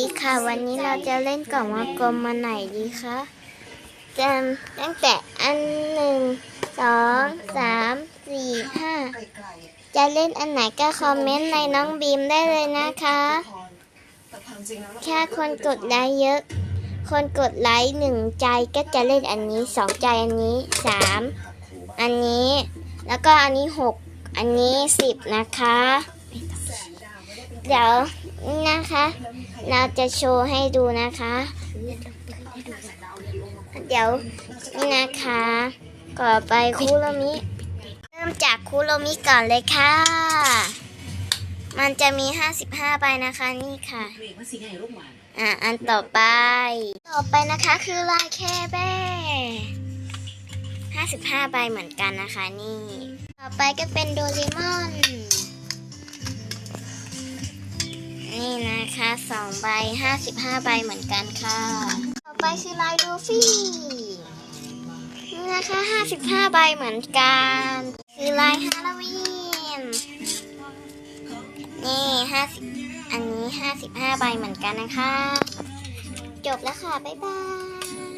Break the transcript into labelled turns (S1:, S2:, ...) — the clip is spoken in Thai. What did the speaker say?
S1: ดีค่ะ วันนี้เราจะเล่นกล่องวงกลมมาไหนดีคะจำตั้งแต่อันหนึ่งสองสามสี่ห้าจะเล่นอันไหนก็คอมเมนต์ในน้องบีมได้เลยนะคะ แค่คนกดไลค์เยอะ คนกดไลค์หนึ่งใจก็จะเล่นอันนี้สองใจอันนี้สามอันนี้ แล้วก็อันนี้หกอันนี้สิบนะคะ เดี๋ยวนะคะ เราจะโชว์ให้ดูนะคะ เดี๋ยวนะคะ ก่อไปคุโรมิ เริ่มจากคุโรมิก่อนเลยค่ะ มันจะมี 55ใบนะคะนี่ค่ะ
S2: เบรกมันสีใหญ่
S1: ค่ะอันต่อไป ต่อไปนะคะคือลายแคเบ้55ใบเหมือนกันนะคะนี่ ต่อไปก็เป็นโดเรมอน นะคะสองใบ55ใบเหมือนกันค่ะ ต่อไปคือลายลูฟี่นี่นะคะ55ใบเหมือนกัน คือลายฮาโลวีน นี่50อันนี้55ใบเหมือนกันนะคะ จบแล้วค่ะ บ๊ายบาย